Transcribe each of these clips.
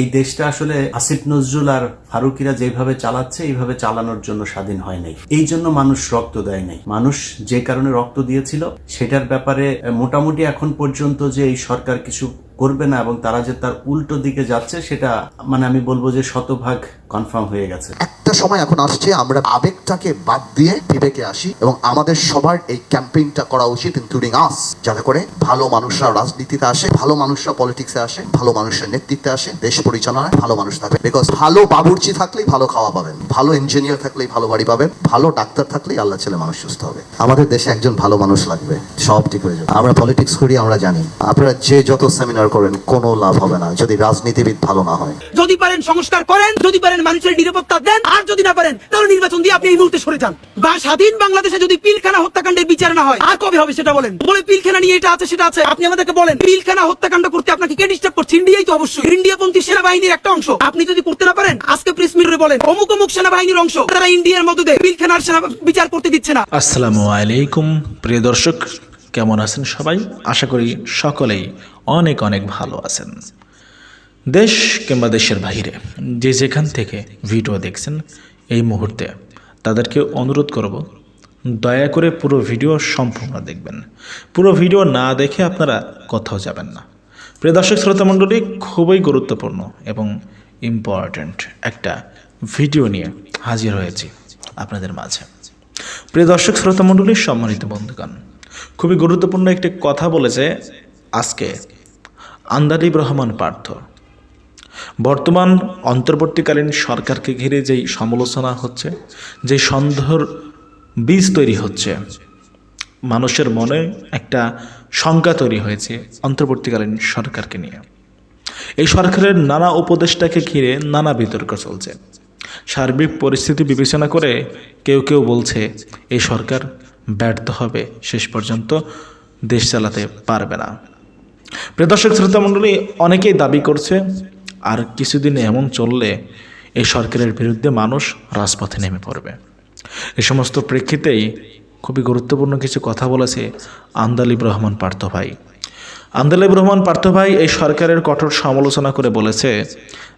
এই দেশটা আসলে আসিফ নজরুল আর ফারুকিরা যেভাবে চালাচ্ছে, এইভাবে চালানোর জন্য স্বাধীন হয় নাই। এই জন্য মানুষ রক্ত দেয় নাই। মানুষ যে কারণে রক্ত দিয়েছিল, সেটার ব্যাপারে মোটামুটি এখন পর্যন্ত যে এই সরকার কিছু করবে না এবং তারা যে তার উল্টো দিকে যাচ্ছে, সেটা মানে আমি বলব যে শতভাগ কনফার্ম হয়ে গেছে। সময় এখন আসছে, আমরা আবেগটাকে বাদ দিয়ে বিবেকে আসি এবং আমাদের সবার এই ক্যাম্পেইনটা করা উচিত ইনক্লুডিং আস যাতে করে ভালো মানুষরা রাজনীতিতে আসে, ভালো মানুষরা পলিটিক্সে আসে, ভালো মানুষের নেতৃত্বে আসে, দেশ পরিচালনায় ভালো মানুষ থাকবে বিকজ ভালো বাবুর্চি থাকলেই ভালো খাওয়া পাবেন, ভালো ইঞ্জিনিয়ার থাকলেই ভালো বাড়ি পাবেন, ভালো ডাক্তার থাকলেই আল্লাহ ছেলে মানুষ সুস্থ হবে। আমাদের দেশে একজন ভালো মানুষ লাগবে, সব ঠিক হয়ে যাবে। আমরা পলিটিক্স করি, আমরা জানি। আপনারা যে যত সেমিনার করেন, কোনো লাভ হবে না, যদি রাজনীতিবিদ ভালো না হয়। যদি পারেন সংস্কার করেন, যদি পারেন মানুষের নিরাপত্তা দেন, আর যদি না পারেন, তাহলে নির্বাচন দিয়ে আপনি এই মুহূর্তে সরে যান। বা স্বাধীন বাংলাদেশে যদি পিলখানা হত্যাকাণ্ডের বিচার না হয়, আর কবে হবে সেটা বলেন? বলে পিলখানা নিয়ে এটা আছে, সেটা আছে। আপনি আমাদেরকে বলেন, পিলখানা হত্যাকাণ্ড করতে আপনাকে কে ডিস্টার্ব করছে? ইন্ডিয়াই তো অবশ্যই। ইন্ডিয়াপন্থী সেনাবাহিনীর একটা অংশ। আপনি যদি করতে না পারেন, আজকে প্রেস মিটরে বলেন, অমুক অমুক সেনাবাহিনীর অংশ। তারা ইন্ডিয়ার মদদে পিলখানার সেনা বিচার করতে দিচ্ছে না। আসসালামু আলাইকুম, প্রিয় দর্শক, কেমন আছেন সবাই? আশা করি সকলেই অনেক অনেক ভালো আছেন। দেশ কিংবা দেশের বাইরে যে যেখান থেকে ভিডিও দেখছেন এই মুহূর্তে তাদেরকে অনুরোধ করব, দয়া করে পুরো ভিডিও সম্পূর্ণ দেখবেন। পুরো ভিডিও না দেখে আপনারা কোথাও যাবেন না। প্রিয় দর্শক, শ্রোতা মণ্ডলী, খুবই গুরুত্বপূর্ণ এবং ইম্পর্ট্যান্ট একটা ভিডিও নিয়ে হাজির হয়েছি আপনাদের মাঝে। প্রিয় দর্শক, শ্রোতা মণ্ডলীর সম্মানিত বন্ধুগণ, খুবই গুরুত্বপূর্ণ একটি কথা বলেছে আজকে আন্দালিব রহমান পার্থ। বর্তমান অন্তর্বর্তীকালীন সরকারকে ঘিরে যেই সমালোচনা হচ্ছে যে সন্দেহর বীজ তৈরি হচ্ছে, মানুষের মনে একটা শঙ্কা তৈরি হয়েছে অন্তর্বর্তীকালীন সরকারকে নিয়ে। এই সরকারের নানা উপদেষ্টাকে ঘিরে নানা বিতর্ক চলছে। সার্বিক পরিস্থিতি বিবেচনা করে কেউ কেউ বলছে, এই সরকার ব্যর্থ হবে, শেষ পর্যন্ত দেশ চালাতে পারবে না। প্রিয় দর্শক, শ্রোতা মণ্ডলী, অনেকেই দাবি করছে আর কিছুদিন এমন চললে এই সরকারের বিরুদ্ধে মানুষ রাজপথে নেমে পড়বে। এ সমস্ত প্রেক্ষিতেই খুবই গুরুত্বপূর্ণ কিছু কথা বলেছে আন্দালিব রহমান পার্থ ভাই। আন্দালিব রহমান পার্থ ভাই এই সরকারের কঠোর সমালোচনা করে বলেছে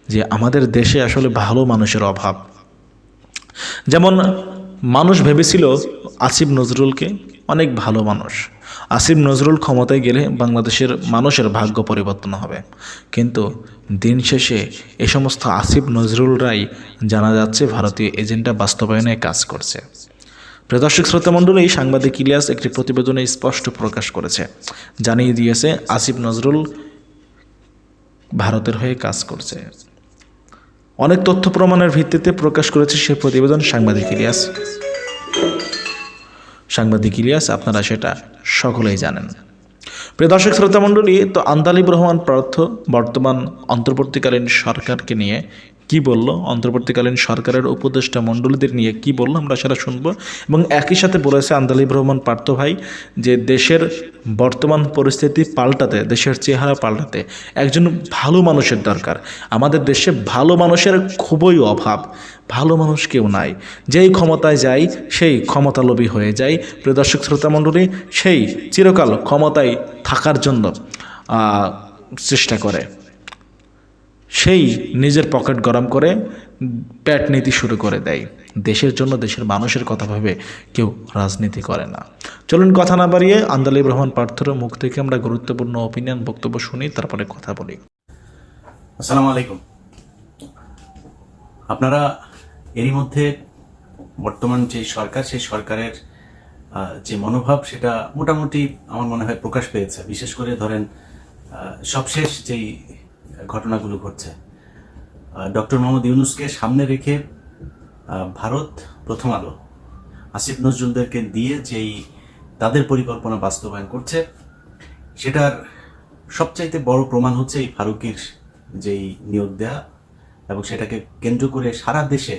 যে আমাদের দেশে আসলে ভালো মানুষের অভাব। যেমন মানুষ ভেবেছিল আসিফ নজরুলকে অনেক ভালো মানুষ। আসিফ নজরুল ক্ষমতায় গেলে বাংলাদেশের মানুষের ভাগ্য পরিবর্তন হবে। কিন্তু দিন শেষে এ সমস্ত আসিফ নজরুলরাই জানা যাচ্ছে ভারতীয় এজেন্ডা বাস্তবায়নে কাজ করছে। প্রদর্শক শ্রোতা মণ্ডলী, সাংবাদিক ইলিয়াস একটি প্রতিবেদনে স্পষ্ট প্রকাশ করেছে। জানিয়ে দিয়েছে, আসিফ নজরুল ভারতের হয়ে কাজ করছে। অনেক তথ্য প্রমাণের ভিত্তিতে প্রকাশ করেছে সে প্রতিবেদন সাংবাদিক ইলিয়াস। সাংবাদিক ইলিয়াস, আপনারা সেটা সকলেই জানেন। প্রিয় দর্শক, শ্রোতা মণ্ডলী, তো আন্দালিব রহমান প্রার্থ বর্তমান অন্তর্বর্তীকালীন সরকারকে নিয়ে কি বলল? অন্তর্বর্তীকালীন সরকারের উপদেষ্টা মণ্ডলীদের নিয়ে কি বলল? আমরা সেটা শুনব। এবং একই সাথে বলেছে আন্দালিব রহমান পার্থ ভাই যে দেশের বর্তমান পরিস্থিতি পাল্টাতে, দেশের চেহারা পাল্টাতে একজন ভালো মানুষের দরকার। আমাদের দেশে ভালো মানুষের খুবই অভাব। ভালো মানুষ কেউ নাই। যেই ক্ষমতায় যায় সেই ক্ষমতালোভী হয়ে যায় প্রিয় দর্শক, শ্রোতা মণ্ডলী, সেই চিরকাল ক্ষমতায় থাকার জন্য চেষ্টা করে। সেই নিজের পকেট গরম করে প্যাট নীতি শুরু করে দেয়। দেশের জন্য দেশের মানুষের কথা ভাবে কেউ রাজনীতি করে না। চলুন কথা না বাড়িয়ে আন্দালিব রহমান পার্থর মুখ থেকে আমরা গুরুত্বপূর্ণ অপিনিয়ন বক্তব্য শুনি, তারপরে কথা বলি। আসসালামু আলাইকুম। আপনারা এরই মধ্যে বর্তমান যে সরকার, সেই সরকারের যে মনোভাব, সেটা মোটামুটি আমার মনে হয় প্রকাশ পেয়েছে। বিশেষ করে ধরেন সবশেষ যেই ঘটনাগুলো ঘটছে। ডক্টর মোহাম্মদ ইউনুসকে সামনে রেখে ভারত প্রথম আলো। আসিফ নজরুলদেরকে দিয়ে যেই তাদের পরিকল্পনা বাস্তবায়ন করছে, সেটার সবচাইতে বড় প্রমাণ হচ্ছে এই ফারুকির যেই নিয়োগ দেয়া এবং সেটাকে কেন্দ্র করে সারা দেশে,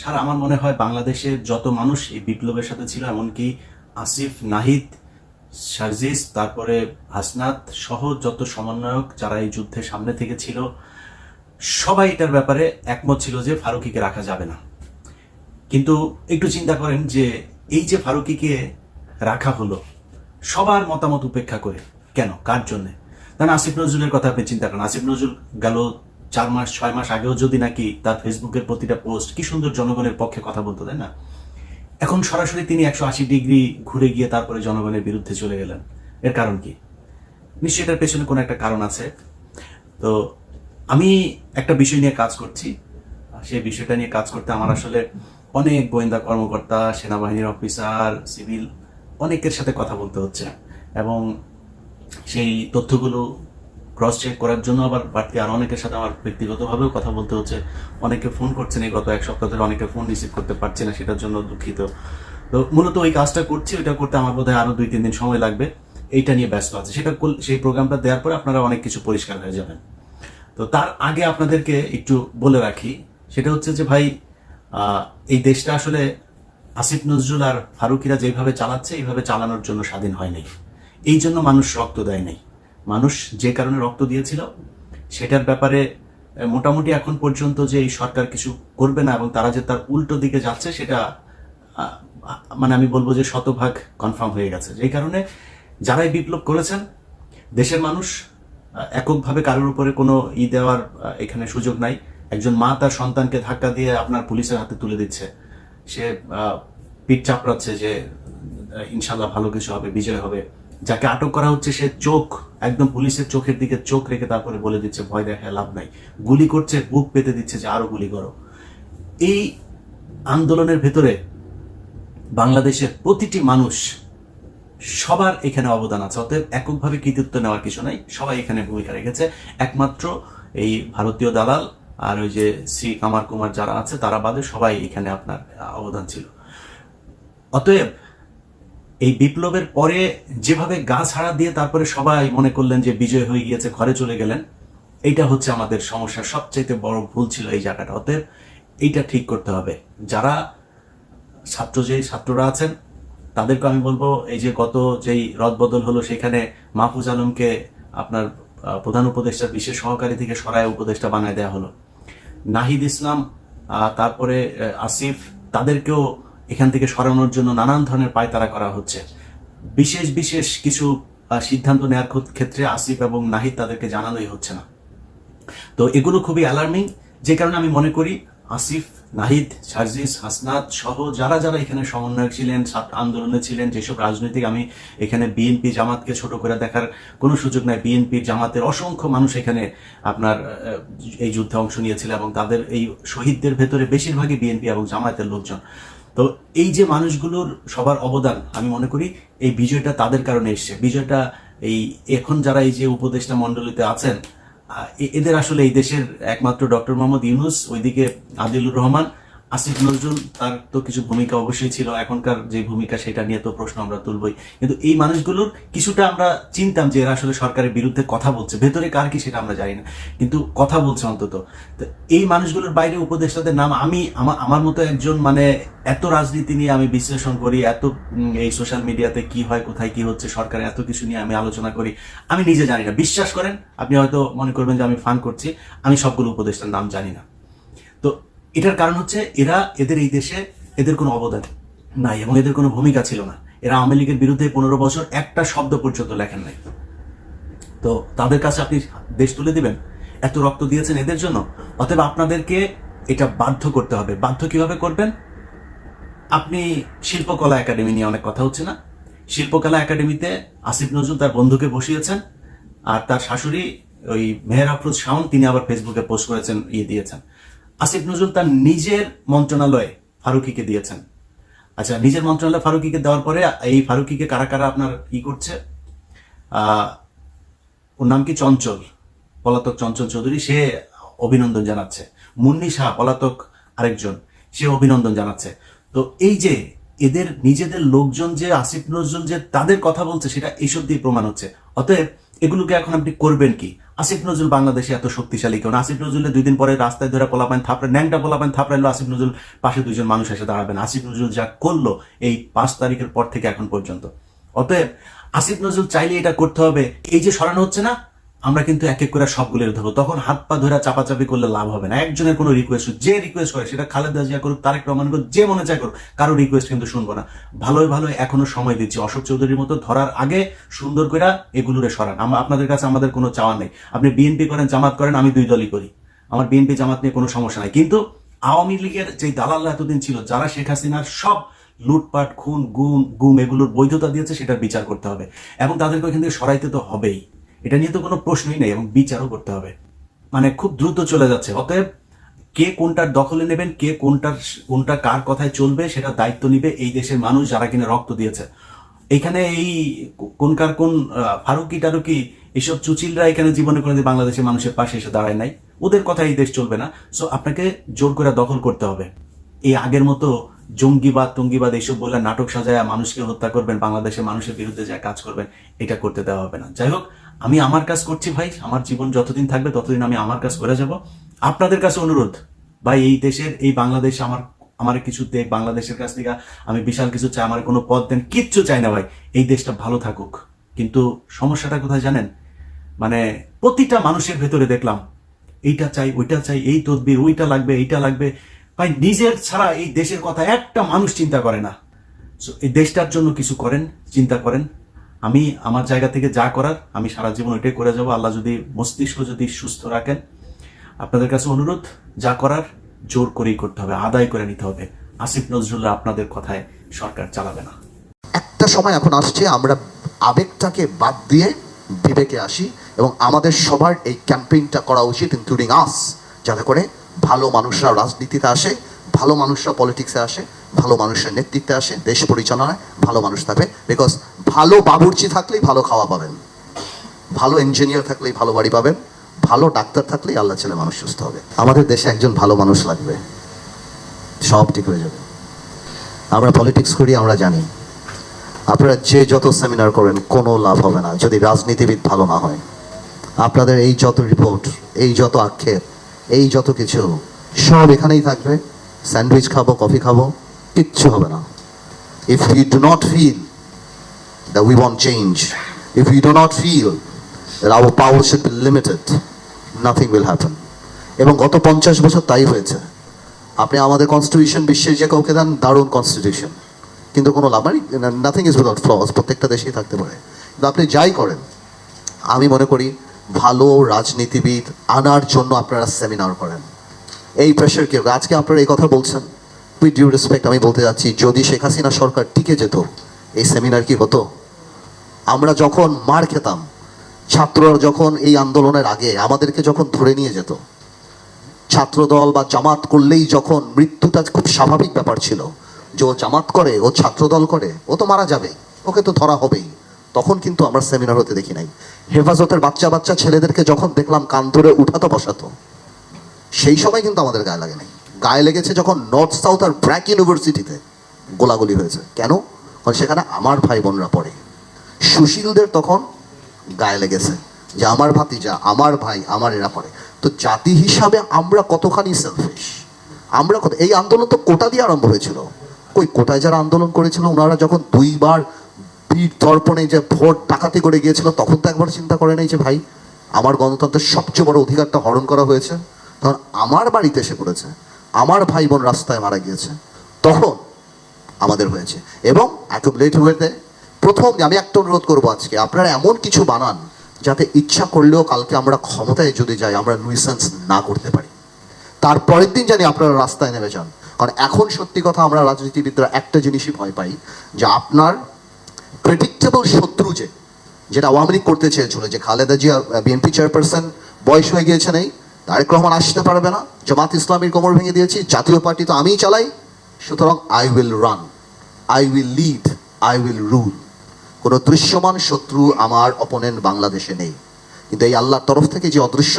সারা আমার মনে হয় বাংলাদেশে যত মানুষ এই বিপ্লবের সাথে ছিল, এমনকি আসিফ, নাহিদ সার্জিস তারপরে হাসনাত সহ যত সমন্বয়ক যারা এই যুদ্ধের সামনে থেকে ছিল, সবাই এটার ব্যাপারে একমত ছিল যে ফারুকিকে রাখা যাবে না। কিন্তু একটু চিন্তা করেন যে এই যে ফারুকিকে রাখা হলো, সবার মতামত উপেক্ষা করে কেন? কার জন্যে? কারণ আসিফ নজরুলের কথা আপনি চিন্তা করেন। আসিফ নজরুল গেল চার মাস, ছয় মাস আগেও যদি নাকি তার ফেসবুকের প্রতিটা পোস্ট, কি সুন্দর জনগণের পক্ষে কথা বলতো, তাই না? এখন সরাসরি তিনি একশো আশি ডিগ্রি ঘুরে গিয়ে তারপরে জনগণের বিরুদ্ধে চলে গেলেন। এর কারণ কি? নিশ্চয়ই এটার পেছনে কোনো একটা কারণ আছে। তো আমি একটা বিষয় নিয়ে কাজ করছি। সেই বিষয়টা নিয়ে কাজ করতে আমার আসলে অনেক গোয়েন্দা কর্মকর্তা, সেনাবাহিনীর অফিসার, সিভিল অনেকের সাথে কথা বলতে হচ্ছে। এবং সেই তথ্যগুলো ক্রস চেক করার জন্য আবার বাড়তি আর অনেকের সাথে আমার ব্যক্তিগতভাবেও কথা বলতে হচ্ছে। অনেকে ফোন করছেন এই গত এক সপ্তাহ ধরে অনেকে ফোন রিসিভ করতে পারছে না, সেটার জন্য দুঃখিত। তো মূলত ওই কাজটা করছি, ওইটা করতে আমার বোধহয় আরও দুই তিন দিন সময় লাগবে। এইটা নিয়ে ব্যস্ত আছে। সেটা সেই প্রোগ্রামটা দেওয়ার পরে আপনারা অনেক কিছু পরিষ্কার হয়ে যাবেন। তো তার আগে আপনাদেরকে একটু বলে রাখি, সেটা হচ্ছে যে ভাই এই দেশটা আসলে আসিফ নজরুল আর ফারুকিরা যেভাবে চালাচ্ছে, এইভাবে চালানোর জন্য স্বাধীন হয় নাই। এই জন্য মানুষ রক্ত দেয় নাই। মানুষ যে কারণে রক্ত দিয়েছিল, সেটার ব্যাপারে মোটামুটি এখন পর্যন্ত যে এই সরকার কিছু করবে না এবং তারা যে তার উল্টো দিকে যাচ্ছে, সেটা মানে আমি বলব যে শতভাগ কনফার্ম হয়ে গেছে। যেই কারণে যারাই বিপ্লব করেছেন, দেশের মানুষ এককভাবে কারোর উপরে কোনো ই দেওয়ার এখানে সুযোগ নাই। একজন মা তার সন্তানকে ধাক্কা দিয়ে আপনার পুলিশের হাতে তুলে দিচ্ছে। সে পিঠ চাপড়াচ্ছে যে ইনশাল্লাহ ভালো কিছু হবে, বিজয় হবে। যাকে আটক করা হচ্ছে সে চোখ একদম পুলিশের চোখের দিকে চোখ রেখে তারপরে বলে দিচ্ছে, ভয় দেখায়, লাভ নাই। গুলি করছে, বুক পেতে দিচ্ছে যে আরও গুলি করো। এই আন্দোলনের ভেতরে বাংলাদেশের প্রতিটি মানুষ সবার এখানে অবদান আছে। অতএব এককভাবে কৃতিত্ব নেওয়ার কিছু নাই। সবাই এখানে ভূমিকা রেখেছে। একমাত্র এই ভারতীয় দালাল আর ওই যে শ্রী কামার কুমার যারা আছে, তারা বাদে সবাই এখানে আপনার অবদান ছিল। অতএব এই বিপ্লবের পরে যেভাবে গা ছাড়া দিয়ে তারপরে সবাই মনে করলেন যে বিজয় হয়ে গিয়েছে, ঘরে চলে গেলেন, এইটা হচ্ছে আমাদের সমস্যার সবচাইতে বড় ভুল ছিল এই জায়গাটা। অতএব এইটা ঠিক করতে হবে। যারা ছাত্র যেই ছাত্ররা আছেন, তাদেরকে আমি বলব, এই যে গত যেই রদবদল হলো, সেখানে মাহফুজ আলমকে আপনার প্রধান উপদেষ্টা, বিশেষ সহকারী থেকে সরায় উপদেষ্টা বানায় দেওয়া হলো। নাহিদ ইসলাম তারপরে আসিফ, তাদেরকেও এখান থেকে সরানোর জন্য নানান ধরনের পায়তারা করা হচ্ছে। বিশেষ বিশেষ কিছু সিদ্ধান্ত নেওয়ার ক্ষেত্রে আসিফ এবং নাহিদ তাদেরকে জানানোই হচ্ছে না। তো এগুলো খুবই অ্যালার্মিং যে কারণে আমি মনে করি আসিফ, নাহিদ, সার্জিস, হাসনাত সহ যারা যারা এখানে সমন্বয়ক ছিলেন আন্দোলনে ছিলেন, যেসব রাজনৈতিক আমি এখানে বিএনপি জামাতকে ছোট করে দেখার কোনো সুযোগ নাই। বিএনপি জামাতের অসংখ্য মানুষ এখানে আপনার এই যুদ্ধে অংশ নিয়েছিল এবং তাদের এই শহীদদের ভেতরে বেশিরভাগই বিএনপি এবং জামায়াতের লোকজন। তো এই যে মানুষগুলোর সবার অবদান, আমি মনে করি এই বিজয়টা তাদের কারণে এসছে। বিজয়টা এই এখন যারা এই যে উপদেষ্টা মন্ডলীতে আছেন এদের আসলে এই দেশের একমাত্র ডক্টর মোহাম্মদ ইউনুস, ওইদিকে আদিলুর রহমান আসিফ নজরুল, তার তো কিছু ভূমিকা অবশ্যই ছিল, এখনকার যে ভূমিকা সেটা নিয়ে তো প্রশ্ন আমরা তুলবই। কিন্তু এই মানুষগুলোর কিছুটা আমরা চিনতাম যে এরা আসলে সরকারের বিরুদ্ধে কথা বলছে, ভেতরে কার কি সেটা আমরা জানি না। কিন্তু কথা বলছে অন্তত। এই মানুষগুলোর বাইরে উপদেষ্টাদের নাম আমি আমার আমার মতো একজন মানে এত রাজনীতি নিয়ে আমি বিশ্লেষণ করি, এত এই সোশ্যাল মিডিয়াতে কি হয়, কোথায় কি হচ্ছে সরকার এত কিছু নিয়ে আমি আলোচনা করি, আমি নিজে জানি না। বিশ্বাস করেন, আপনি হয়তো মনে করবেন যে আমি ফান করছি, আমি সবগুলো উপদেষ্টার নাম জানি না। এটার কারণ হচ্ছে এরা এদের এই দেশে এদের কোনো অবদান নাই এবং এদের কোনো ভূমিকা ছিল না। এরা আওয়ামী লীগের বিরুদ্ধে পনেরো বছর একটা শব্দ পর্যন্ত লেখেন নাই। তো তাদের কাছে আপনি দেশ তুলে দিবেন? এত রক্ত দিয়েছেন এদের জন্য? অতএব আপনাদেরকে এটা বাধ্য করতে হবে। বাধ্য কীভাবে করবেন? আপনি শিল্পকলা একাডেমি নিয়ে অনেক কথা হচ্ছে না? শিল্পকলা একাডেমিতে আসিফ নজরুল তার বন্ধুকে বসিয়েছেন আর তার শাশুড়ি ওই মেহের আফরোজ শাওন, তিনি আবার ফেসবুকে পোস্ট করেছেন ইয়ে দিয়েছেন। আসিফ নজরুল তার নিজের মন্ত্রণালয়ে ফারুকিকে দিয়েছেন। আচ্ছা নিজের মন্ত্রণালয়ে ফারুকিকে দেওয়ার পরে এই ফারুকিকে কারা কারা আপনার ই করছে? ওর নাম কি? চঞ্চল, পলাতক চঞ্চল চৌধুরী, সে অভিনন্দন জানাচ্ছে। মুন্নি শাহ, পলাতক আরেকজন, সে অভিনন্দন জানাচ্ছে। তো এই যে এদের নিজেদের লোকজন যে, আসিফ নজরুল যে তাদের কথা বলছে, সেটা এইসব দিয়ে প্রমাণ হচ্ছে। অতএব এগুলোকে এখন আপনি করবেন কি? আসিফ নজরুল বাংলাদেশে এত শক্তিশালী কেন আসিফ নজরুলের দুই দিন পরে রাস্তায় ধরে পোলাপান থাপড়ে, ন্যাংটা পোলাপান থাপড়াইলো আসিফ নজরুল। পাশে দুজন মানুষ এসে দাঁড়াবেন। আসিফ নজরুল যা করল এই পাঁচ তারিখের পর থেকে এখন পর্যন্ত। অতএব আসিফ নজরুল চাইলে এটা করতে হবে। এই যে সরানো হচ্ছে না আমরা কিন্তু এক এক করে সবগুলো ধরবো। তখন হাত পা ধরে চাপাচাপি করলে লাভ হবে না। একজনের কোনো রিকোয়েস্ট যে রিকোয়েস্ট করে, সেটা খালেদা জিয়া করুক, তারেক রহমান করুক, যে মনে চায় করুক, কারও রিকোয়েস্ট কিন্তু শুনব না। ভালোই ভালো এখনও সময় দিচ্ছি। অশোক চৌধুরীর মতো ধরার আগে সুন্দর করে এগুলোরে সরান। আপনাদের কাছে আমাদের কোনো চাওয়া নেই। আপনি বিএনপি করেন, জামাত করেন, আমি দুই দলই করি। আমার বিএনপি জামাত নিয়ে কোনো সমস্যা নাই। কিন্তু আওয়ামী লীগের যে দালাল্লা এতদিন ছিল, যারা শেখ হাসিনার সব লুটপাট, খুন, গুম গুম এগুলোর বৈধতা দিয়েছে, সেটার বিচার করতে হবে। এবং তাদেরকে ওইখান থেকে সরাইতে তো হবেই। এটা নিয়ে তো কোনো প্রশ্নই নেই এবং বিচারও করতে হবে। মানে খুব দ্রুত চলে যাচ্ছে। অতএব কে কোনটার দখলে নেবেন, কে কোনটার, কোনটা কার কথায় চলবে, সেটা দায়িত্ব নিবে এই দেশের মানুষ যারা কিনা রক্ত দিয়েছে। এখানে এই কোনকার কোন ফারুকি টারুকি এইসব চুচিলরা এখানে জীবনে কোনোদিন বাংলাদেশের মানুষের পাশে এসে দাঁড়ায় নাই। ওদের কথা এই দেশ চলবে না। সো আপনাকে জোর করে দখল করতে হবে। এই আগের মতো জঙ্গিবাদ, টঙ্গিবাদ এইসব বলে নাটক সাজায় মানুষকে হত্যা করবেন, বাংলাদেশের মানুষের বিরুদ্ধে যা কাজ করবেন, এটা করতে দেওয়া হবে না। যাই হোক আমি আমার কাজ করছি ভাই, আমার জীবন যতদিন থাকবে ততদিন আমি আমার কাজ করে যাব। আপনাদের কাছে অনুরোধ, ভাই, এই দেশের, এই বাংলাদেশ আমার আমার কিছু দেখ বাংলাদেশের কাছ থেকে আমি বিশাল কিছু চাই, আমার কোনো পদ দেন, কিচ্ছু চাই না ভাই। এই দেশটা ভালো থাকুক। কিন্তু সমস্যাটা কোথায় জানেন? মানে প্রতিটা মানুষের ভেতরে দেখলাম, এইটা চাই, ওইটা চাই, এই তদবির, ওইটা লাগবে, এইটা লাগবে। ভাই, নিজের ছাড়া এই দেশের কথা একটা মানুষ চিন্তা করে না। এই দেশটার জন্য কিছু করেন, চিন্তা করেন। আমি আমার জায়গা থেকে যা করার, আমি সারা জীবন ওইটাই করে যাব। আল্লাহ যদি মস্তিষ্ক যদি সুস্থ রাখেন, আপনাদের কাছে অনুরোধ, যা করার জোর করেই করতে হবে, আদায় করে নিতে হবে। আসিফ নজরুল্লাহ আপনাদের কথায় সরকার চালাবে না। একটা সময় এখন আসছে, আমরা আবেগটাকে বাদ দিয়ে বিবেকে আসি এবং আমাদের সবার এই ক্যাম্পেইনটা করা উচিত ইনক্লুডিং আস যাতে করে ভালো মানুষরা রাজনীতিতে আসে, ভালো মানুষরা পলিটিক্সে আসে, ভালো মানুষের নেতৃত্বে আসে, দেশ পরিচালনায় ভালো মানুষ থাকবে বিকজ ভালো বাবুর্চি থাকলেই ভালো খাওয়া পাবেন। ভালো ইঞ্জিনিয়ার থাকলেই ভালো বাড়ি পাবেন। ভালো ডাক্তার থাকলেই আল্লাহ ছেলে মানুষ সুস্থ হবে। আমাদের দেশে একজন ভালো মানুষ লাগবে। সব ঠিক হয়ে যাবে। আমরা পলিটিক্স করি, আমরা জানি। আপনারা যে যত সেমিনার করেন, কোনো লাভ হবে না, যদি রাজনীতিবিদ ভালো না হয়। আপনাদের এই যত রিপোর্ট এই যত আক্ষেপ, এই যত কিছু, সব এখানেই থাকবে। স্যান্ডউইচ খাব, কফি খাব, কিচ্ছু হবে না। If you do not feel that we want change, if we do not feel that our power should be limited, nothing will happen. এবং গত পঞ্চাশ বছর তাই হয়েছে। আপনি আমাদের কনস্টিটিউশন বিশ্বের যে কাউকে দেন দারুণ কনস্টিটিউশন কিন্তু কোনো লাভ নাথিং ইজ উইদাউট ফ্লস প্রত্যেকটা দেশেই থাকতে পারে। কিন্তু আপনি যাই করেন আমি মনে করি ভালো রাজনীতিবিদ আনার জন্য আপনারা সেমিনার করেন। এই প্রেশার কেউ আজকে আপনারা এই কথা বলছেন। উইথ ডিউ রেসপেক্ট আমি বলতে যাচ্ছি যদি শেখ হাসিনা সরকার টিকে যেত এই সেমিনার কি হতো? আমরা যখন মার খেতাম, ছাত্ররা যখন এই আন্দোলনের আগে আমাদেরকে যখন ধরে নিয়ে যেত, ছাত্রদল বা জামাত করলেই যখন মৃত্যুটা খুব স্বাভাবিক ব্যাপার ছিল, যে ও জামাত করে, ও ছাত্রদল করে, ও তো মারা যাবে, ওকে তো ধরা হবেই। তখন কিন্তু আমরা সেমিনার হতে দেখি নাই। হেফাজতের বাচ্চা বাচ্চা ছেলেদেরকে যখন দেখলাম কান ধরে উঠাতো বসাতো, সেই সময় কিন্তু আমাদের গায়ে লাগে নাই। গায়ে লেগেছে যখন নর্থ সাউথ আর ব্র্যাক ইউনিভার্সিটিতে গোলাগুলি হয়েছে। কেন? সেখানে আমার ভাই বোনরা পড়ে। সুশীলদের তখন গায়ে লেগেছে যে আমার ভাতিজা, আমার ভাই, আমার এরা পড়ে। তো জাতি হিসাবে আমরা কতখানি সেলফিশ আমরা কত এই আন্দোলন তো কোটা দিয়ে আরম্ভ হয়েছিল। ওই কোটায় যারা আন্দোলন করেছিল, ওনারা যখন দুইবার বীর তর্পণে যে ভোট ডাকাতি করে গিয়েছিল, তখন তো একবার চিন্তা করে নাই যে, ভাই, আমার গণতন্ত্রের সবচেয়ে বড় অধিকারটা হরণ করা হয়েছে। তখন আমার বাড়িতে এসে পড়েছে। আমার ভাই বোন রাস্তায় মারা গিয়েছে। তখন আমাদের হয়েছে। এবং অ্যাকুমুলেট হয়ে প্রথম আমি একটা অনুরোধ করব আজকে, আপনারা এমন কিছু বানান যাতে ইচ্ছা করলেও কালকে আমরা ক্ষমতায় যদি যাই, আমরা নুইসেন্স না করতে পারি। তারপরের দিন জানি আপনারা রাস্তায় নেমে যান। কারণ এখন সত্যি কথা আমরা রাজনীতিবিদরা একটা জিনিসই ভয় পাই, যে আপনার প্রেডিক্টেবল শত্রু যে, যেটা আওয়ামী লীগ করতে চেয়েছিল, যে খালেদা জিয়া বিএনপি চেয়ারপারসন বয়স হয়ে গিয়েছে নেই, তারেক রহমান আসতে পারবে না, জামাত ইসলামীর কোমর ভেঙে দিয়েছি, জাতীয় পার্টি তো আমিই চালাই সুতরাং I will run I will lead I will rule কোনো দৃশ্যমান শত্রু আমার অপোনেন্ট বাংলাদেশে নেই। কিন্তু এই আল্লাহর তরফ থেকে যে অদৃশ্য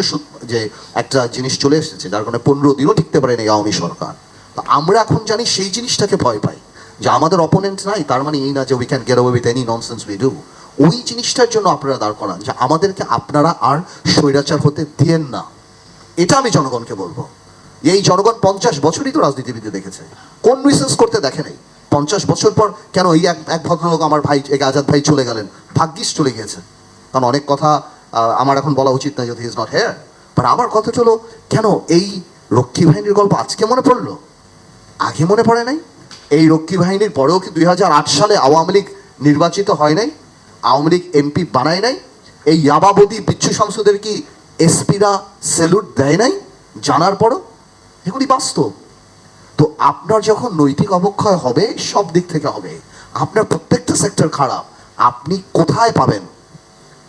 যে একটা জিনিস চলে এসেছে, যার কারণে পনেরো দিনও টিকতে পারেনি আওয়ামী সরকার। তো আমরা এখন জানি সেই জিনিসটাকে ভয় পাই, যে আমাদের অপোনেন্ট নাই, তার মানে এই না যে we can get away with any nonsense we do ওই জিনিসটার জন্য আপনারা দাঁড় করান, যে আমাদেরকে আপনারা আর স্বৈরাচার হতে দিয়েন না। এটা আমি জনগণকে বলব। এই জনগণ পঞ্চাশ বছরই তো রাজনীতিবিদে দেখেছে। কোন রিসার্চ করতে দেখে নাই? পঞ্চাশ বছর পর কেন এই এক এক ভদ্রলোক আমার ভাই, এক আজাদ ভাই চলে গেলেন? ভাগ্যিস চলে গিয়েছে। কারণ অনেক কথা আমার এখন বলা উচিত না যদি ইজ নট হেয়ার বাট আমার কথা হলো, কেন এই রক্ষী বাহিনীর গল্প আজকে মনে পড়ল? আগে মনে পড়ে নাই? এই রক্ষী বাহিনীর পরেও কি দুই হাজার আট সালে আওয়ামী লীগ নির্বাচিত হয় নাই? আওয়ামী লীগ এমপি বানায় নাই? এই ইয়াবাবদি বিচ্ছু সংসদের কি এসপিরা সেলুট দেয় নাই? জানার পরও এগুলি বাস্তব। তো আপনার যখন নৈতিক অবক্ষয় হবে, সব দিক থেকে হবে। আপনার প্রত্যেকটা সেক্টর খারাপ। আপনি কোথায় পাবেন?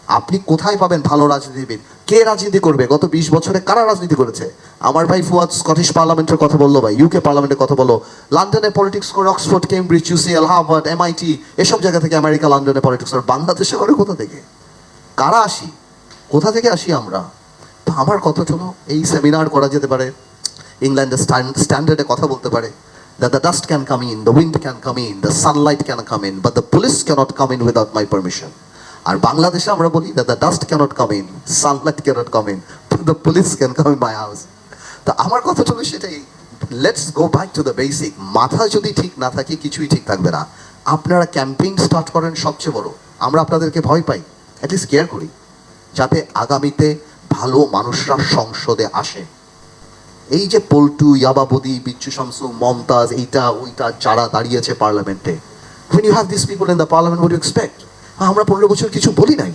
আপনি কোথায় পাবেন ভালো রাজনীতিবিদ? কে রাজনীতি করবে? গত বিশ বছরে কারা রাজনীতি করেছে? আমার ভাই ফুয়াদ স্কটিশ পার্লামেন্টের কথা বলল ভাই ইউকে পার্লামেন্টের কথা বলো লন্ডনে পলিটিক্স করে Oxford Cambridge UCL Harvard MIT এসব জায়গা থেকে আমেরিকা লন্ডনে পলিটিক্স করে। বাংলাদেশে করে কোথা থেকে? কারা আসি? কোথা থেকে আসি আমরা? তো আমার কথা হলো এই সেমিনার করা যেতে পারে। ইংল্যান্ডের স্ট্যান্ডার্ডে কথা বলতে পারে। The dust can come in the wind can come in the sunlight can come in বা the police cannot come in without my permission আর বাংলাদেশে আমরা বলি the dust cannot come in sunlight cannot come in the police can come in my house তো আমার কথা চলে সেটাই let's go back to the basic মাথা যদি ঠিক না থাকে, কিছুই ঠিক থাকবে না। আপনারা ক্যাম্পেইন স্টার্ট করেন সবচেয়ে বড়। আমরা আপনাদেরকে ভয় পাই অ্যাটলিস্ট কেয়ার করি, যাতে আগামীতে ভালো মানুষরা সংসদে আসে। এই যে পল্টু, ইয়াবাবদি বিচ্ছু শামসু মমতাজ, এইটা, ওইটা যারা দাঁড়িয়েছে পার্লামেন্টে, when you have these people in the parliament, what you expect? আমরা পনেরো বছর কিছু বলি নাই।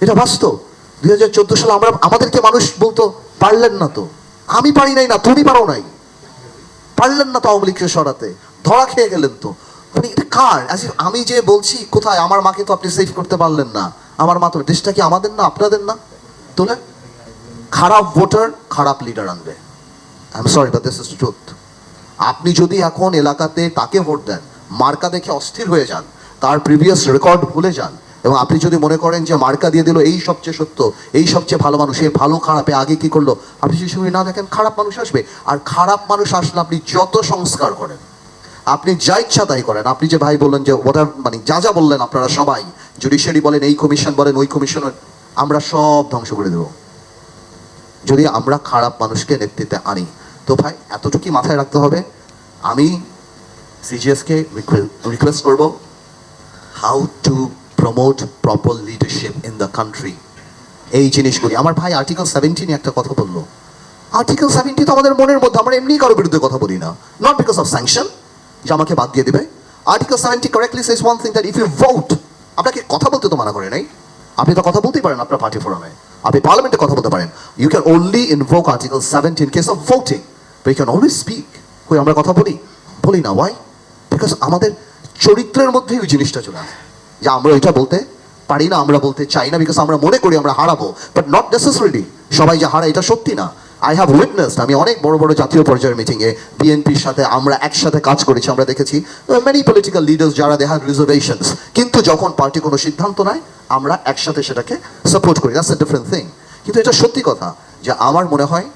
এটা বাস্তব। দুই হাজার চোদ্দ সালে আমরা, আমাদেরকে মানুষ বলতো, পারলেন না তো। আমি পারি নাই না, তুমি পারো নাই। পারলেন না তো আওয়ামী লীগকে সরাতে। ধরা খেয়ে গেলেন তো। মানে এটা কার? আমি যে বলছি, কোথায়? আমার মাকে তো আপনি সেভ করতে পারলেন না। আমার মা তো, দেশটা কি আমাদের না, আপনাদের না? তোলে, খারাপ ভোটার খারাপ লিডার আনবে। I am sorry but this is truth আপনি যদি এখন এলাকাতে তাকে ভোট দেন, মার্কা দেখে অস্থির হয়ে যান, তার প্রিভিয়াস রেকর্ড ভুলে যান, এবং আপনি যদি মনে করেন যে মার্কা দিয়ে দিল এই সবচেয়ে সত্য, এই সবচেয়ে ভালো মানুষ, এই ভালো খারাপে আগে কি করল, আপনি যদি সময় না দেখেন খারাপ মানুষ আসবে। আর খারাপ মানুষ আসলে আপনি যত সংস্কার করেন, আপনি যা ইচ্ছা তাই করেন। আপনি যে ভাই বললেন যে ওটা মানে যা যা বললেন আপনারা সবাই জুডিশিয়ারি বলেন, এই কমিশন বলেন, ওই কমিশন আমরা সব ধ্বংস করে দেবো। যদি আমরা খারাপ মানুষকে নেতৃত্বে আনি তো ভাই, এতটুকুই মাথায় রাখতে হবে। আমি সিজিএসকে রিকোয়েস্ট করব how to promote proper leadership in the country এই জিনিসগুলি। আমার ভাই আর্টিকেল সেভেন্টিন একটা কথা বলল। আর্টিকেল সেভেন্টি তো আমাদের মনের মধ্যে, আমরা এমনি কারোর বিরুদ্ধে কথা বলি না। নট বিকজ অফ স্যাংশন যে আমাকে বাদ দিয়ে দেবে। Article seventy correctly says one thing that if you vote আপনাকে কথা বলতে তো মানা করে নাই। আপনি তো কথা বলতেই পারেন আপনার পার্টি ফোরামে আপনি পার্লামেন্টে কথা বলতে পারেন। You can only invoke article seventeen case of voting can always speak আমরা কথা বলি? বলি না। ওয়াই বিকজ আমাদের চরিত্রের মধ্যে ওই জিনিসটা চলে আসে। যে আমরা এটা বলতে পারি না, আমরা বলতে চাই না বিকজ আমরা মনে করি আমরা হারাবো। বাট নট নেসেসারিলি সবাই যে হারা, এটা সত্যি না। আই হ্যাভ উইটনেসড আমি অনেক বড় বড় জাতীয় পর্যায়ের মিটিংয়ে বিএনপির সাথে আমরা একসাথে কাজ করেছি, আমরা দেখেছি মেনি পলিটিক্যাল লিডার্স যারা দে হ্যাভ রিজার্ভেশনস কিন্তু যখন পার্টি কোনো সিদ্ধান্ত নেয়, আমরা একসাথে সেটাকে সাপোর্ট করি। দ্যাটস এ ডিফারেন্ট থিং কিন্তু এটা সত্যি কথা যে আমার মনে হয়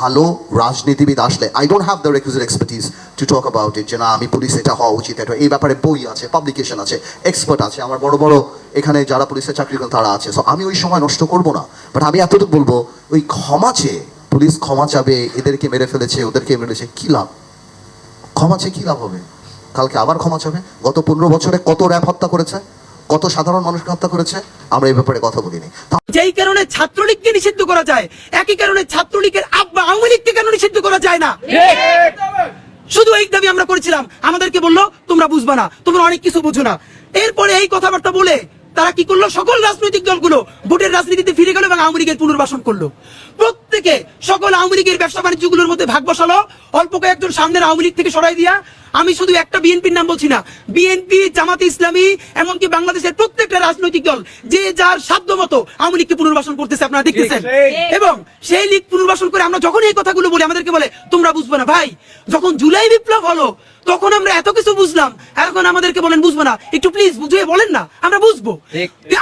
ভালো রাজনীতিবিদ আসলে I don't have the requisite expertise to talk about it যে না, আমি পুলিশ এটা হওয়া উচিত, এটা, এই ব্যাপারে বই আছে পাবলিকেশন আছে এক্সপার্ট আছে, আমার বড় বড় এখানে যারা পুলিশে চাকরি করেন, তারা আছে সো আমি ওই সময় নষ্ট করব না বাট আমি এতটুকু বলব, ওই ক্ষমা চেয়ে পুলিশ ক্ষমা চাবে, এদেরকে মেরে ফেলেছে, ওদেরকে মেরেছে কী লাভ? ক্ষমা চেয়ে কী লাভ হবে? কালকে আবার ক্ষমা চাবে? গত পনেরো বছরে কত র্যাব হত্যা করেছে? কত সাধারণ মানুষকে হত্যা করেছে আমরা এই ব্যাপারে কথা বলিনি। যেই কারণে ছাত্রলীগকে নিষিদ্ধ করা যায় একই কারণে ছাত্রলীগের আব্বা আওয়ামী লীগকে কেন নিষিদ্ধ করা যায় না? শুধু এই দাবি আমরা করেছিলাম। আমাদেরকে বলল তোমরা বুঝবা না তোমরা অনেক কিছু বুঝো না। এরপরে এই কথাবার্তা বলে তারা কি করল? সকল রাজনৈতিক দলগুলো ভোটের রাজনীতিতে ফিরে গেল এবং আওয়ামী লীগের পুনর্বাসন করল। প্রত্যেকে সকল আওয়ামী লীগের ব্যবসা বাণিজ্যগুলোর মধ্যে ভাগ বসালো অল্প কয়েকজন সামনের আওয়ামী লীগ থেকে সরাই দিয়া আমি শুধু একটা বিএনপির নাম বলছি না। বিএনপি জামাতে ইসলামী এমনকি বাংলাদেশের প্রত্যেকটা রাজনৈতিক দল যে যার সাধ্য মতো আওয়ামী লীগকে পুনর্বাসন করতেছে আপনারা দেখতেছেন? এবং সেই লীগ পুনর্বাসন করে আমরা যখন এই কথাগুলো বলি আমাদেরকে বলে তোমরা বুঝবে না ভাই যখন জুলাই বিপ্লব হলো তখন আমরা এত কিছু বুঝলাম এখন আমাদেরকে বলেন বুঝব না। একটু প্লিজ বুঝিয়ে বলেন না আমরা বুঝব।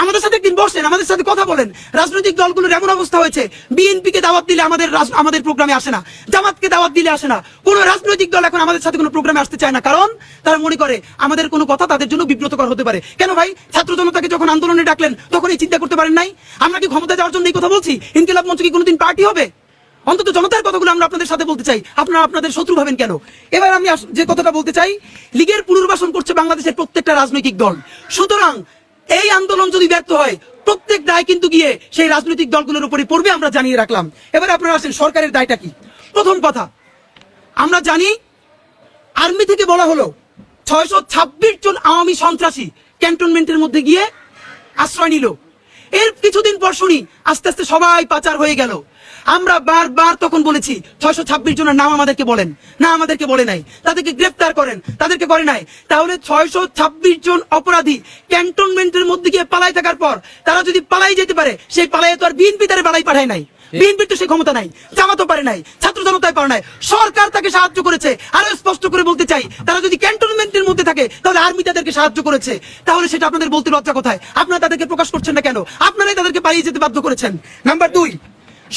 আমাদের সাথে একদিন বসেন আমাদের সাথে কথা বলেন। রাজনৈতিক দলগুলোর এমন অবস্থা হয়েছে বিএনপি কে দাওয়াত দিলে আমাদের আমাদের প্রোগ্রামে আসে না জামাতকে দাওয়াত দিলে আসে না। কোন রাজনৈতিক দল এখন আমাদের সাথে কোনো প্রোগ্রামে আসতে চায় না। কারণ তারা মনে করে আমাদের কোনো কথা তাদের জন্য বিব্রতকর হতে পারে। কেন ভাই? ছাত্র জনতাকে যখন আন্দোলনে ডাকলেন, তখন এই চিন্তা করতে পারেন নাই? আমরা কি ক্ষমতা যাওয়ার জন্য এই কথা বলছি? ইনকিলাব মঞ্চ কি কোনোদিন পার্টি হবে? অন্তত জনতার কথাগুলো আমরা আপনাদের সাথে বলতে চাই। আপনারা আপনাদের শত্রু ভাবেন কেন? এবার আমি যে কথাটা বলতে চাই, লীগের পুনর্বাসন করছে বাংলাদেশের প্রত্যেকটা রাজনৈতিক দল। সুতরাং এই আন্দোলন যদি ব্যর্থ হয়, প্রত্যেক দায় কিন্তু গিয়ে সেই রাজনৈতিক দলগুলোর উপরে পড়বে, আমরা জানিয়ে রাখলাম। এবার আপনারা আসেন, সরকারের দায়টা কি? প্রথম কথা, আমরা জানি আর্মি থেকে বলা হলো। ছয়শো ছাব্বিশ জন আওয়ামী সন্ত্রাসী ক্যান্টনমেন্টের মধ্যে গিয়ে আশ্রয় নিল। এর কিছুদিন পর শুনি আস্তে আস্তে সবাই পাচার হয়ে গেল। আমরা বারবার তখন বলেছি, ছয়শো ছাব্বিশ জনের নাম আমাদেরকে বলেন। না, আমাদেরকে বলে নাই। তাদেরকে গ্রেফতার করেন। তাদেরকে করে নাই। তাহলে ছয়শো ছাব্বিশ জন অপরাধী ক্যান্টনমেন্টের মধ্যে গিয়ে পালাই থাকার পর তারা যদি পালাই যেতে পারে, সেই পালাই তো আর বিএনপি তারা পালাই পাঠায় নাই। বিএনপির তো সেই ক্ষমতা নাই, জামাতও পারে নাই, ছাত্র জনতায় পারে নাই। সরকার তাকে সাহায্য করেছে, আরও স্পষ্ট করে বলতে চাই, তারা যদি ক্যান্টনমেন্টের মধ্যে থাকে, তাহলে আর্মি তাদেরকে সাহায্য করেছে। তাহলে সেটা আপনাদের বলতে লজ্জা কোথায়? আপনারা তাদেরকে প্রকাশ করছেন না কেন? আপনারাই তাদেরকে পালিয়ে যেতে বাধ্য করেছেন। নাম্বার দুই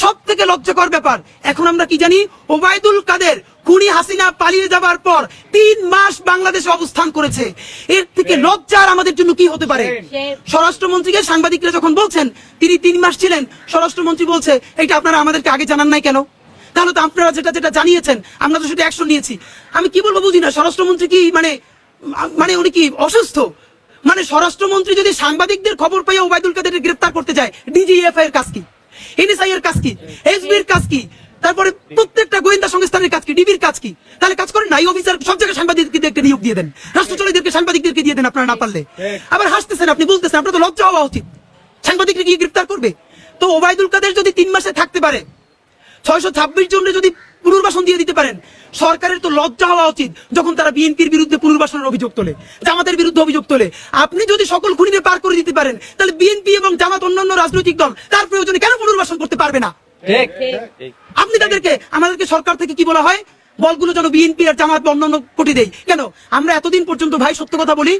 সব থেকে লজ্জাকর ব্যাপার। এখন আমরা কি জানি ওবায়দুল কাদের খুনি হাসিনা পালিয়ে যাবার পর তিন মাস বাংলাদেশে অবস্থান করেছে। এর থেকে লজ্জার আমাদের জন্য কি হতে পারে? স্বরাষ্ট্রমন্ত্রীকে সাংবাদিকরা যখন বলছেন তিনি তিন মাস ছিলেন স্বরাষ্ট্রমন্ত্রী বলছে এটা আপনারা আমাদেরকে আগে জানান নাই কেন? তাহলে তো আপনারা যেটা যেটা জানিয়েছেন আমরা তো সেটা অ্যাকশন নিয়েছি। আমি কি বলব বুঝি না স্বরাষ্ট্রমন্ত্রী কি মানে মানে উনি কি অসুস্থ? মানে স্বরাষ্ট্রমন্ত্রী যদি সাংবাদিকদের খবর পাইয়া ওবায়দুল কাদেরকে গ্রেফতার করতে যায় ডিজিএফআই এর কাজ কি? এনএসআই এর কাজ কি? এসবির কাজ কি? তারপরে প্রত্যেকটা গোয়েন্দা সংস্থানের কাজ কি? ডিবির কাজ কি? তাহলে কাজ করেন নাই অফিসার সব জায়গায় সাংবাদিকদেরকে নিয়োগ দিয়ে দেন। রাষ্ট্রচলীদেরকে সাংবাদিকদেরকে দিয়ে দেন আপনারা না পারলে। আবার হাসতেছেন, আপনি বলতেছেন আপনার তো লজ্জা হওয়া উচিত। সাংবাদিকরা গিয়ে গ্রেফতার করবে? তো ওবায়দুল কাদের যদি তিন মাসে থাকতে পারে ছয়শো ছাব্বিশ জনের যদি পুনর্বাসন দিয়ে দিতে পারেন সরকারের তো লজ্জা হওয়া উচিত যখন তারা বিএনপির বিরুদ্ধে পুনর্বাসনের অভিযোগ তোলে জামাতের বিরুদ্ধে অভিযোগ তোলে। আপনি যদি সকল খুনিদের পার করে দিতে পারেন তাহলে বিএনপি এবং জামাত অন্যান্য রাজনৈতিক দল তার প্রয়োজনে কেন পুনর্বাসন করতে পারবে না? আপনি তাদেরকে আমাদেরকে সরকার থেকে কি বলা হয়? বলগুলো যেন বিএনপি আর জামাত অন্যান্য কোটি দেয়। কেন? আমরা এতদিন পর্যন্ত ভাই সত্য কথা বলি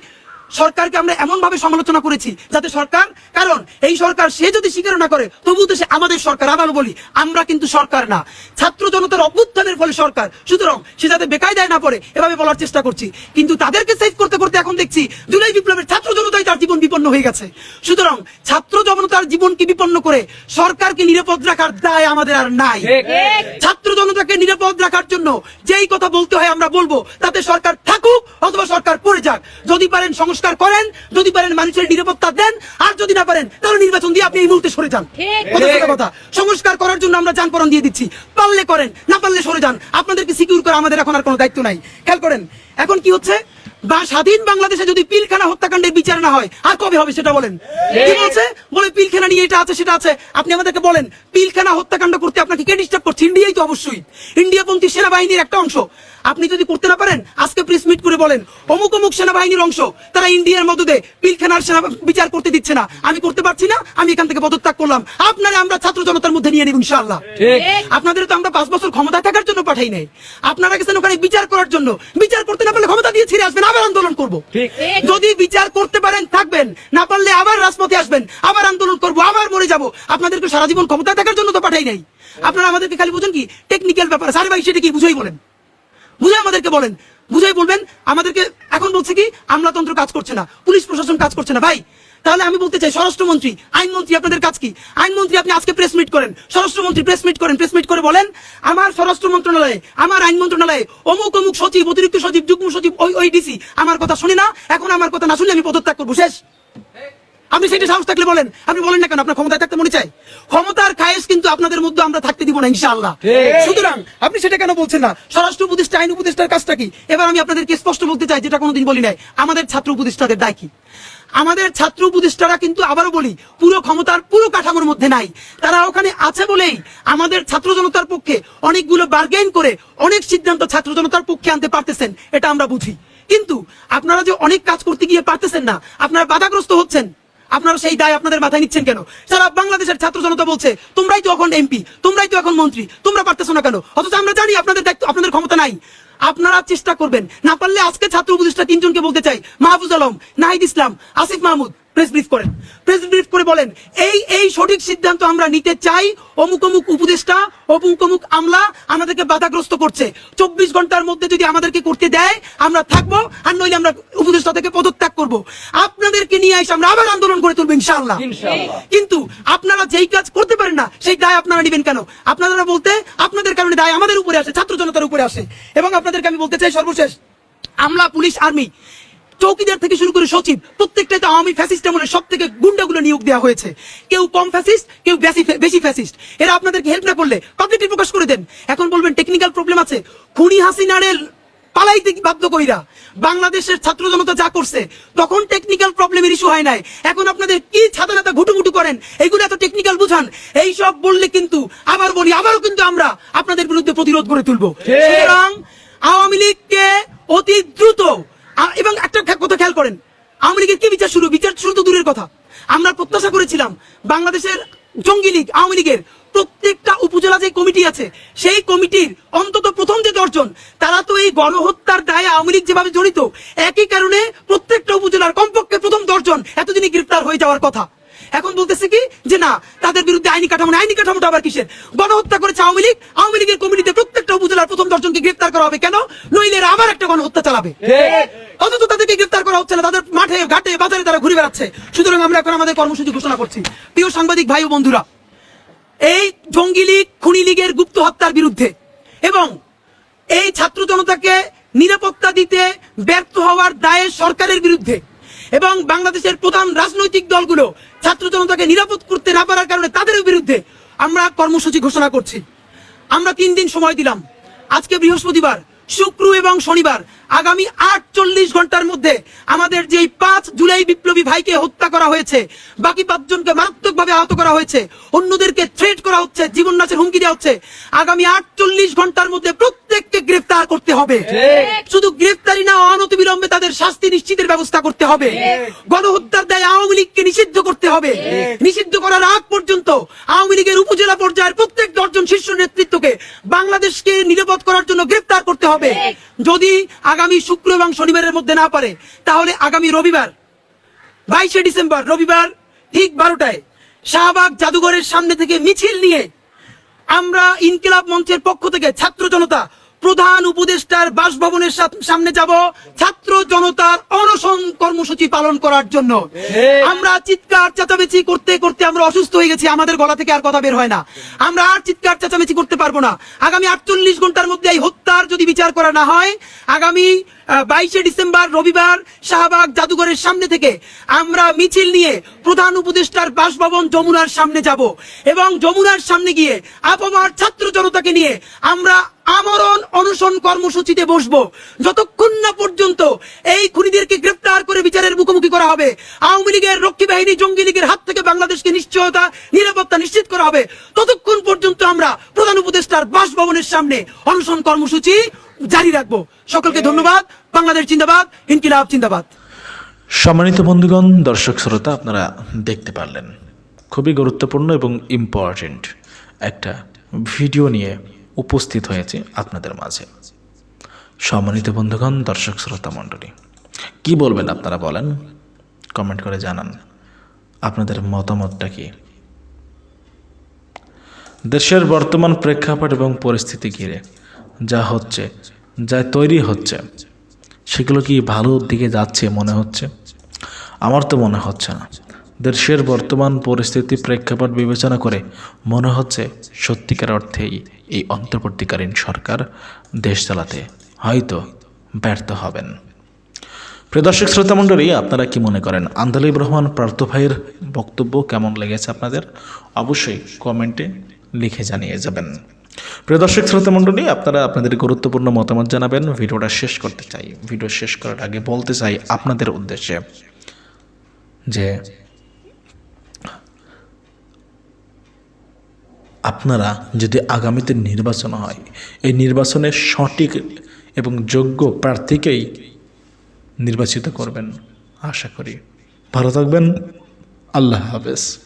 সরকারকে আমরা এমন ভাবে সমালোচনা করেছি যাতে সরকার কারণ এই সরকার সে যদি স্বীকার না করে তবুও তো সে আমাদের সরকার আবারও বলি আমরা কিন্তু সরকার না। ছাত্র জনতার অভ্যুত্থানের ফলে সরকার সুতরাং সে যাতে বেকায়দায় না পড়ে এভাবে বলার চেষ্টা করছি। কিন্তু তাদেরকে সেভ করতে করতে এখন দেখছি জুলাই বিপ্লবের ছাত্র জনতাই তার জীবন বিপন্ন হয়ে গেছে। সুতরাং ছাত্র জনতার জীবনকে বিপন্ন করে সরকারকে নিরাপদ রাখার দায় আমাদের আর নাই। ছাত্র জনতাকে নিরাপদ রাখার জন্য যেই কথা বলতে হয় আমরা বলব তাতে সরকার থাকুক অথবা সরকার পড়ে যাক। যদি পারেন সংস্কার করেন যদি পারেন মানুষের নিরাপত্তা দেন আর যদি না পারেন তাহলে নির্বাচন দিয়ে আপনি এই মুহূর্তে সরে যান। কথা কথা। সংস্কার করার জন্য আমরা যানপরণ দিয়ে দিচ্ছি। পারলে করেন না পারলে সরে যান। আপনাদেরকে সিকিউর করা আমাদের এখন আর কোনো দায়িত্ব নাই। খেয়াল করেন এখন কি হচ্ছে? বা স্বাধীন বাংলাদেশে যদি পিলখানা হত্যাকাণ্ডের বিচার না হয় আর কবে হবে সেটা বলেন? কি? বলছে? বলে পিলখানা নিয়ে এটা আছে সেটা আছে। আপনি আমাদেরকে বলেন পিলখানা হত্যাকাণ্ড করতে আপনাকে কে ডিস্টার্ব করছে? ইন্ডিয়াই তো অবশ্যই। ইন্ডিয়াপন্থী সেনাবাহিনীর একটা অংশ। আপনি যদি করতে না পারেন আজকে প্রেস মিট করে বলেন অমুক অমুক সেনাবাহিনীর অংশ তারা ইন্ডিয়ার মদদে পিলখানার সেনা বিচার করতে দিচ্ছে না। আমি করতে পারছি না আমি এখান থেকে পদত্যাগ করলাম। আপনারা আমরা ছাত্র জনতার মধ্যে নিয়ে নিব ইনশাআল্লাহ। আপনাদের তো আমরা পাঁচ বছর ক্ষমতা থাকার জন্য পাঠাই নাই। আপনারা গেছেন ওখানে বিচার করার জন্য। বিচার করতে না পারলে ক্ষমতা দিয়ে ছেড়ে আসবেন আবার আন্দোলন করব। যদি বিচার করতে পারেন থাকবেন। না পারলে আবার রাজপথে আসবেন আবার আন্দোলন করব আবার মরে যাব। আপনাদেরকে সারা জীবন ক্ষমতা থাকার জন্য তো পাঠাই নাই। আপনারা আমাদেরকে খালি বুঝেন কি? টেকনিক্যাল ব্যাপার। সারে ভাই সেটা কি বুঝেই বলেন? বুঝে আমাদেরকে বলেন। বুঝেই বলবেন আমাদেরকে এখন বলছে কি? আমলাতন্ত্র কাজ করছে না পুলিশ প্রশাসন কাজ করছে না। ভাই তাহলে আমি বলতে চাই স্বরাষ্ট্রমন্ত্রী আইনমন্ত্রী আপনাদের কাজ কি? আইনমন্ত্রী আপনি আজকে প্রেস মিট করেন। স্বরাষ্ট্রমন্ত্রী প্রেস মিট করেন প্রেস মিট করে বলেন আমার স্বরাষ্ট্র মন্ত্রণালয়ে আমার আইন মন্ত্রণালয়ে অমুক অমুক সচিব অতিরিক্ত সচিব যুগ্ম সচিব ওই ওই ডিসি আমার কথা শুনে না এখন আমার কথা না শুনলে আমি পদত্যাগ করব। শেষ। আপনি সেটা সাহস থাকলে বলেন। আপনি বলেন না কেন? আপনার ক্ষমতায় থাকতে মনে চাই? ক্ষমতার খায়েশ কিন্তু আপনাদের মধ্যে আমরা থাকতে দিব না ইনশাআল্লাহ। সুতরাং আপনি সেটা কেন বলছেন না? স্বরাষ্ট্র উপদেষ্টা আইন উপদেষ্টার কাজটা কি? এবার আমি আপনাদেরকে স্পষ্ট বলতে চাই যেটা কোনোদিন বলি নাই। আমাদের ছাত্র উপদেষ্টাদের দায় কি? আমাদের ছাত্র উপদেষ্টারা কিন্তু আবারও বলি, পুরো ক্ষমতার পুরো কাঠামোর মধ্যে নাই। তারা ওখানে আছে বলেই আমাদের ছাত্র জনতার পক্ষে অনেকগুলো বার্গেন করে অনেক সিদ্ধান্ত ছাত্র জনতার পক্ষে আনতে পারতেছেন, এটা আমরা বুঝি। কিন্তু আপনারা যে অনেক কাজ করতে গিয়ে পারতেছেন না, আপনারা বাধাগ্রস্ত হচ্ছেন। আপনারা সেই দায় আপনাদের মাথায় নিচ্ছেন কেন? সারা বাংলাদেশের ছাত্র জনতা বলছে, তোমরাই তো এখন এমপি তোমরাই তো এখন মন্ত্রী, তোমরা পারতেছো না কেন? অথচ আমরা জানি আপনাদের দায়িত্ব, আপনাদের ক্ষমতা নাই। আপনারা চেষ্টা করবেন। না পারলে আজকে ছাত্র উপদেষ্টা তিনজনকে বলতে চাই। মাহফুজ আলম, নাহিদ ইসলাম, আসিফ মাহমুদ। প্রেস ব্রিফ করেন। প্রেস ব্রিফ করে বলেন এই এই সঠিক সিদ্ধান্ত আমরা নিতে চাই। অমুক অমুক উপদেষ্টা অমুক অমুক আমলা আমাদেরকে বাধাগ্রস্ত করছে। চব্বিশ ঘণ্টার মধ্যে যদি আমাদেরকে করতে দেয় আমরা থাকব আর নইলে আমরা উপদেষ্টা থেকে পদত্যাগ করব। আপনাদেরকে নিয়ে এসে আমরা আবার আন্দোলন করে তুলবো ইনশাআল্লাহ। কিন্তু আপনারা যেই কাজ করতে পারেন না সেই দায় আপনারা নেবেন কেন? আপনারা বলতে আপনাদের কারণে দায় আমাদের উপরে আসে ছাত্র জনতার উপরে আসে। এবং আপনাদেরকে আমি বলতে চাই সর্বশেষ আমলা পুলিশ আর্মি চৌকিদার থেকে শুরু করে সচিব প্রত্যেকটাই তো আওয়ামী ফ্যাসিস্ট আমলে সব থেকে গুন্ডাগুলো নিয়োগ দেওয়া হয়েছে। কেউ কম ফ্যাসিস্ট কেউ বেশি বেশি ফ্যাসিস্ট। এরা আপনাদেরকে হেল্প না করলে পাবলিকলি প্রকাশ করে দেন। এখন বলবেন টেকনিক্যাল প্রবলেম আছে। খুনি হাসিনারের পালাইতে বাধ্য কইরা বাংলাদেশের ছাত্র জনতা যা করছে তখন টেকনিক্যাল প্রবলেমের ইস্যু হয় নাই। এখন আপনাদের কি ছাতা নাতা ঘুটুমুটু করেন? এইগুলো এত টেকনিক্যাল বুঝান। এই সব বললে কিন্তু আবার বলি আবারও কিন্তু আমরা আপনাদের বিরুদ্ধে প্রতিরোধ করে তুলবো। সুতরাং আওয়ামী লীগকে অতি দ্রুত এবং একটা কথা খেয়াল করেন, আওয়ামী লীগের কি বিচার শুরু? বিচার শুরু তো দূরের কথা। আমরা প্রত্যাশা করেছিলাম বাংলাদেশের জঙ্গি লীগ, আওয়ামী লীগের প্রত্যেকটা উপজেলা যে কমিটি আছে, সেই কমিটির অন্তত প্রথম যে দশজন, তারা তো এই গণহত্যার দায়ে আওয়ামী লীগ যেভাবে জড়িত, একই কারণে প্রত্যেকটা উপজেলার কমপক্ষে প্রথম দশজন এতদিনই গ্রেফতার হয়ে যাওয়ার কথা। এখন বলতেছে কি? যে না তাদের বিরুদ্ধে আইনি কাঠামো আইনি কাঠামোটা আবার কিসের? গণহত্যা করেছে আওয়ামী লীগ। আওয়ামী লীগের কমিটিতে প্রত্যেকটা উপজেলার প্রথম দর্শনকে গ্রেফতার করা হবে। কেন? নইলে আবার একটা গণহত্যা চালাবে। অথচ তাদেরকে গ্রেফতার করা হচ্ছে না। তাদের মাঠে ঘাটে বাজারে তারা ঘুরে বেড়াচ্ছে। সুতরাং আমরা এখন আমাদের কর্মসূচি ঘোষণা করছি। প্রিয় সাংবাদিক ভাই ও বন্ধুরা এই জঙ্গি লীগ খুনি লীগের গুপ্ত হত্যার বিরুদ্ধে এবং এই ছাত্র জনতাকে নিরাপত্তা দিতে ব্যর্থ হওয়ার দায়ে সরকারের বিরুদ্ধে এবং বাংলাদেশের প্রধান রাজনৈতিক দলগুলো ছাত্র জনতাকে নিরাপদ করতে না পারার কারণে তাদের বিরুদ্ধে আমরা কর্মসূচি ঘোষণা করছি। আমরা তিন দিন সময় দিলাম। আজকে বৃহস্পতিবার, শুক্র এবং শনিবার, আগামী আটচল্লিশ ঘণ্টার মধ্যে আমাদের যে পাঁচ জুলাই বিপ্লবী ভাইকে হত্যা করা হয়েছে, বাকি পাঁচজনকে মারাত্মকভাবে আহত করা হয়েছে, অন্যদেরকে থ্রেট করা হচ্ছে, জীবন নাচের হুমকি দেওয়া হচ্ছে, আগামী আটচল্লিশ ঘণ্টার মধ্যে প্রত্যেককে গ্রেফতার করতে হবে। শুধু গ্রেফতারি না অনতিবিলম্বে তাদের শাস্তি নিশ্চিতের ব্যবস্থা করতে হবে। গণহত্যার দায় আওয়ামী লীগকে নিষিদ্ধ করতে হবে। নিষিদ্ধ করার আগ পর্যন্ত আওয়ামী লীগের উপজেলা পর্যায়ের প্রত্যেক দশজন শীর্ষ নেতৃত্বকে বাংলাদেশকে নিরাপদ করার জন্য গ্রেফতার করতে হবে। যদি আগামী শুক্র এবং শনিবারের মধ্যে না পারে তাহলে আগামী রবিবার বাইশে ডিসেম্বর রবিবার ঠিক বারোটায় শাহবাগ জাদুঘরের সামনে থেকে মিছিল নিয়ে আমরা ইনকিলাব মঞ্চের পক্ষ থেকে ছাত্র জনতা প্রধান উপদেষ্টার বাসভবনের সামনে যাব ছাত্র জনতার অনশন কর্মসূচি পালন করার জন্য। আমরা চিৎকার চেঁচামেচি করতে করতে আমরা অসুস্থ হয়ে গেছি আমাদের গলা থেকে আর কথা বের হয় না। আমরা আর চিৎকার চেঁচামেচি করতে পারব না। আগামী আটচল্লিশ ঘণ্টার মধ্যে এই হত্যার যদি বিচার করা না হয় আগামী বাইশে ডিসেম্বর রবিবার শাহবাগ জাদুঘরের সামনে থেকে আমরা মিছিল নিয়ে প্রধান উপদেষ্টার বাসভবন যমুনার সামনে যাব এবং যমুনার সামনে গিয়ে আপমার ছাত্র জনতাকে নিয়ে আমরা আমরণ অনশন কর্মসূচিতে বসবো। যতক্ষণ না পর্যন্ত এই খুনিদেরকে গ্রেফতার করে বিচারের মুখোমুখি করা হবে, আওয়ামী লীগের রক্ষী বাহিনী জঙ্গি লীগের হাত থেকে বাংলাদেশকে নিশ্চয়তা, নিরাপত্তা নিশ্চিত করা হবে। ততক্ষণ পর্যন্ত আমরা প্রধান উপদেষ্টার বাসভবনের সামনে অনশন কর্মসূচি জারি রাখব। সকলকে ধন্যবাদ। বাংলাদেশ জিন্দাবাদ, ইনকিলাব জিন্দাবাদ। সম্মানিত বন্ধুগণ, দর্শক শ্রোতা, আপনারা দেখতে পারলেন। খুবই গুরুত্বপূর্ণ এবং ইম্পর্টেন্ট একটা ভিডিও নিয়ে উপস্থিত হয়েছে আপনাদের মাঝে। সম্মানিত বন্ধুগণ, দর্শক শ্রোতা মণ্ডলী, কি বলবেন আপনারা বলেন? কমেন্ট করে জানান। আপনাদের মতামতটা কি? দেশের বর্তমান প্রেক্ষাপট এবং পরিস্থিতি ঘিরে যা হচ্ছে, যা তৈরি হচ্ছে, সেগুলো কি ভালোর দিকে যাচ্ছে মনে হচ্ছে? আমার তো মনে হচ্ছে না। দেশের বর্তমান পরিস্থিতি প্রেক্ষাপট বিবেচনা করে মনে হচ্ছে সত্যিকার অর্থেই এই অন্তর্বর্তীকালীন সরকার দেশ চালাতে হয়তো ব্যর্থ হবেন। প্রিয় দর্শক শ্রোতা মণ্ডলী, আপনারা কি মনে করেন? আন্দালিব রহমান পার্থ ভাইয়ের বক্তব্য কেমন লেগেছে আপনাদের? অবশ্যই কমেন্টে লিখে জানিয়ে যাবেন। প্রিয় দর্শক শ্রোতা মণ্ডলী, আপনারা আপনাদের গুরুত্বপূর্ণ মতামত জানাবেন। ভিডিওটা শেষ করতে চাই। ভিডিও শেষ করার আগে বলতে চাই আপনাদের উদ্দেশ্যে যে আপনারা যদি আগামীতে নির্বাচন হয়, এই নির্বাচনে সঠিক এবং যোগ্য প্রার্থীকেই নির্বাচিত করবেন। আশা করি। ভালো থাকবেন। আল্লাহ হাফেজ।